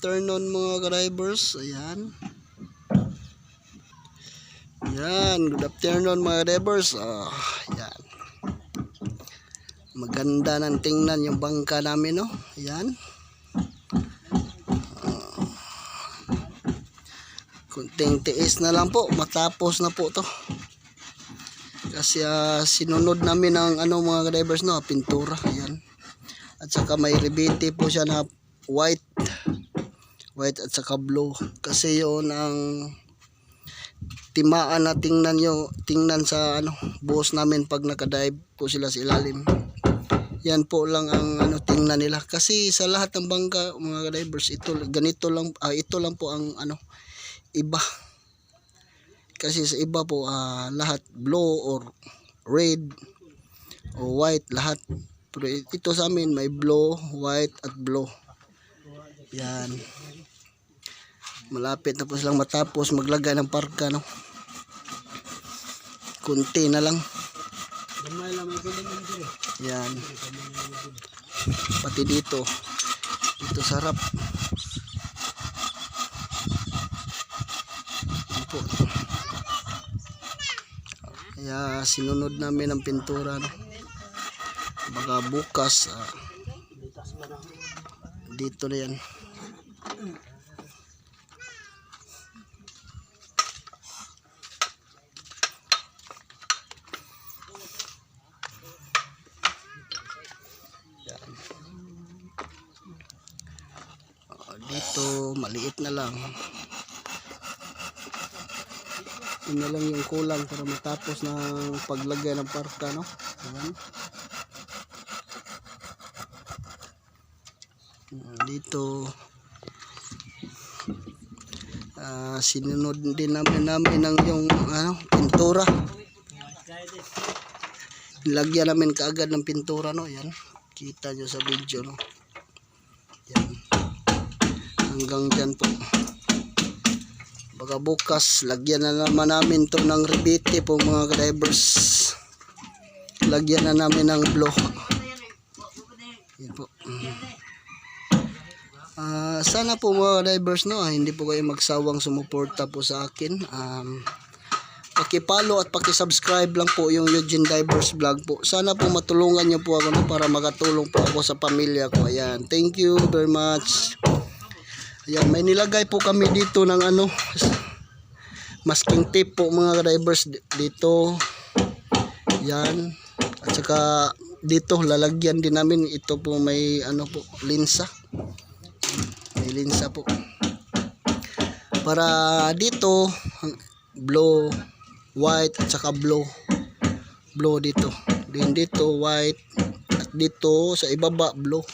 afternoon mga drivers. Ayan. Yan, good afternoon mga drivers. Ah, yan. Maganda ng tingnan yung bangka namin, no? Yan. Ah. kunting tiis na lang po, matapos na po to. Kasi ah, sinunod namin ang ano mga drivers, no? Pintura, yan. At saka may rebete po siya na white white at saka blue. Kasi yun ang timaan na tingnan nyo tingnan sa ano buhos namin pag nakadive po sila sa ilalim. Yan po lang ang ano tingnan nila. Kasi sa lahat ng bangka mga divers ito ganito lang ah, ito lang po ang ano iba. Kasi sa iba po ah, lahat blue or red o white lahat. Pero ito sa amin may blue white at blue. Yan. Malapit na po silang matapos maglagay ng parka, no? Kunti na lang. Yan. Pati dito. Dito sa harap. Yan po. Kaya sinunod namin ang pintura, no? Baka bukas, ah, dito na. Yan. Ah, Dito, maliit na lang. Yun na lang yung kulang para matapos ng paglagay ng parka, no? Ayan. Dito ah sinunod din namin namin ng yung ano pintura lagyan namin kaagad ng pintura no yan kita nyo sa video no hanggang dyan po baka bukas lagyan na naman namin to ng rebite po mga drivers lagyan na namin ng blow yan po. Ah, sana po mga divers no, ah, hindi po kayo magsawang sumuporta po sa akin. Um, paki-follow at paki-subscribe lang po yung Eugene Divers Vlog po. Sana po matulungan niyo po ako no, para makatulong po ako sa pamilya ko. Ayan. Thank you very much. Ayan, may nilagay po kami dito ng ano masking tape po mga divers di- dito. Yan. At saka dito lalagyan din namin. Ito po may ano po linsa. May linsa po. Para dito blue white at saka blue. Blue dito. Din dito white. At dito sa ibaba blue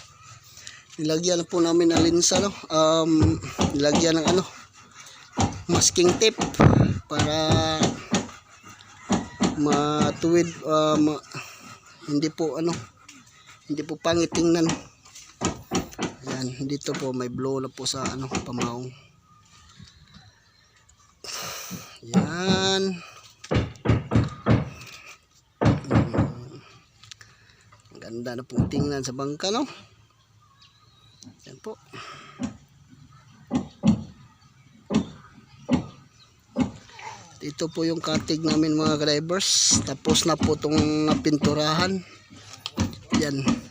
nilagyan po namin ng linsa no um, nilagyan ng ano masking tape para matuwid uh, ma, hindi po ano hindi po pangit tingnan Ayan, dito po may blow na po sa ano, pamaong. Yan. Mm. Ang ganda na pong tingnan sa bangka, no? Po. Ito po yung katig namin mga drivers. Tapos na po itong napinturahan. Yan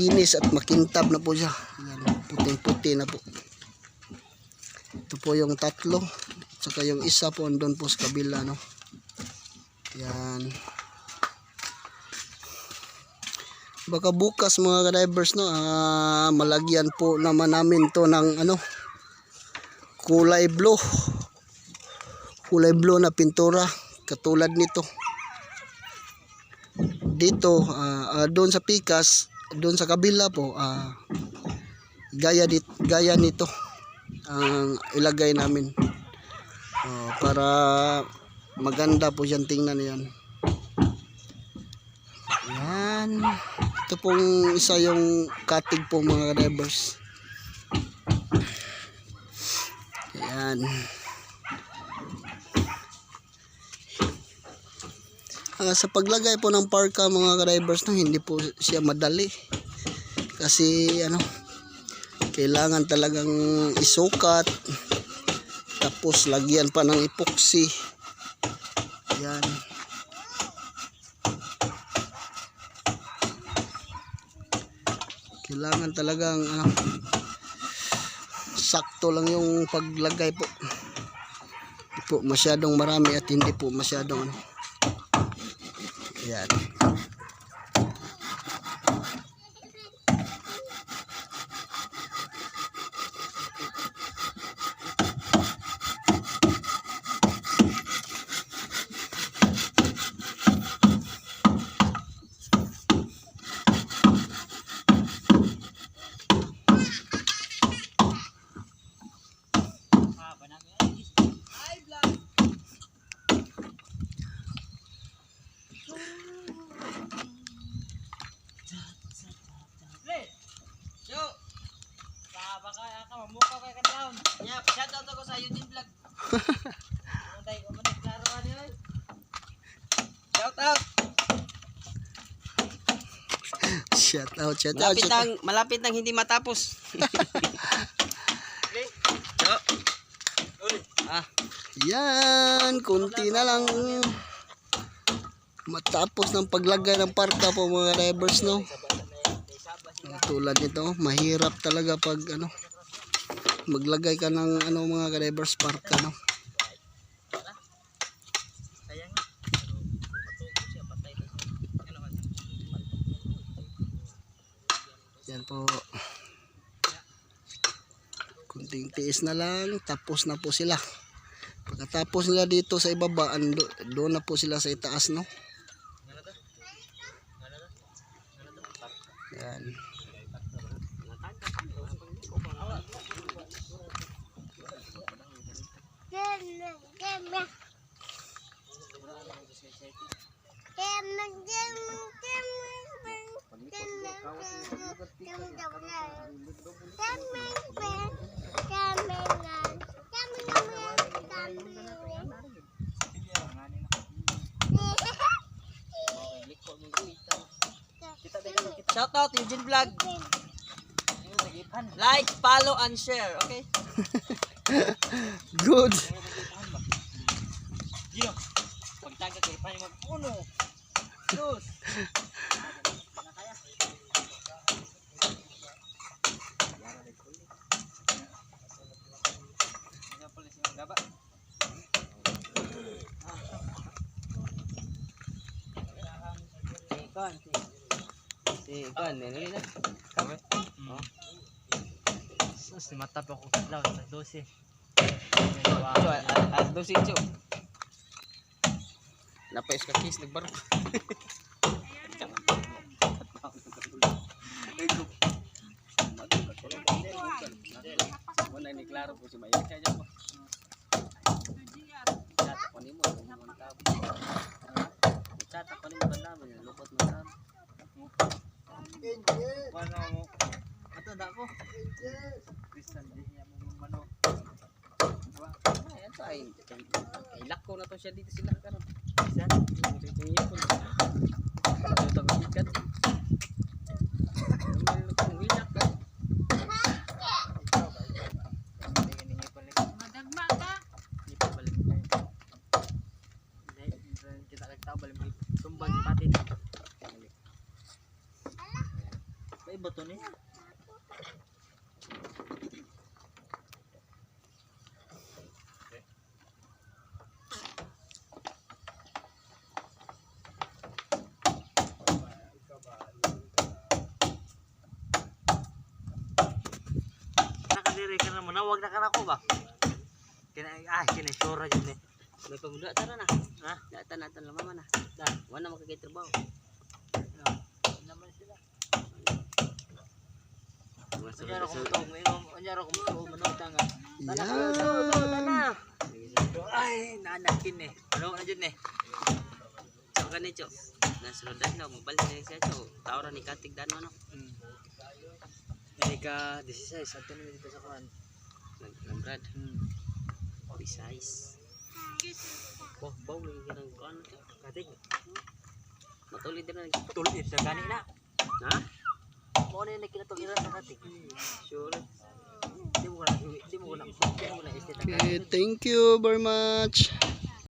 makinis at makintab na po siya. Yan, puting-puti na po. Ito po yung tatlo. Saka yung isa po andun po sa kabila, no. Yan. Baka bukas mga drivers no, ah, malagyan po naman namin to ng ano kulay blue. Kulay blue na pintura katulad nito. Dito, ah, ah, doon sa Pikas, doon sa kabila po ah, gaya dit gaya nito ang ilagay namin Ah, para maganda po yan tingnan yan yan ito pong isa yung katig po mga drivers yan Ah, sa paglagay po ng parka mga drivers no, hindi po siya madali. Kasi ano, kailangan talagang isukat tapos lagyan pa ng epoxy. Yan kailangan talagang ano, sakto lang yung paglagay po. Hindi po masyadong marami at hindi po masyadong ano. Yan Shout out. shout out shout out Malapit shout out. nang malapit nang hindi matapos. Yo. Ah, Yan, kunti na lang. Matapos ng paglagay ng parka po mga drivers, no? Tulad nito, mahirap talaga pag ano, maglagay ka ng ano mga drivers parka, no? Yan po. Kunting tiis na lang, tapos na po sila. Pagkatapos nila dito sa ibaba, ando, doon na po sila sa itaas, no? Yan. Vlog. Like, follow, and share, okay? Good. Gino, pagtaga kay pa mo uno. Dos. Ikan, si si ikan, nili na. Kami? Oh. Sus, matap ako kadlaw sa 12. So, as dos incho. Napais ka kis nagbarok. Wala ni klaro po si Mayor kaya mo. Chat ko ni mo, kung mo tabo. Chat ni mo kalaban, lupot mo tabo. Wala mo. Ato da ko. Kristal di niya mo mano. Ayan to ay, ay lako na to siya dito sila karon. Isa. Ito yung ipon. Ito ang ikat. Meron akong winak ka. Hindi ni palik. Madagma ka. Ni pabalik kayo. Dahil kita nagtao balik mo tumbang pati. May bato ni. Nakadiri ka na mo, nawag na ka na ko ba? Kina, ah, kina, sure yun eh. May pamula tara na. Ha? Data natin lang mama na. Da. Wala makakaitrabaho. Ano naman sila. Anyaro ko to, ngayon, anyaro ko to, manota nga. Yan. Ay, nanakin eh. Ano na dyan eh? So ganit yo. Nasunod na mobile na siya cho. Tawra ni katig dan ano. Hmm. Hindi ka 16, ato na dito sa kuhan. Nagbrad. Hmm. Precise. Wah, bau lagi kanang kuan. Katig, Matulid na. gani na. Ha? Mo na yung kinatuliran sa katik. Sure. Di mo ko na, di mo ko na, di mo na thank you very much.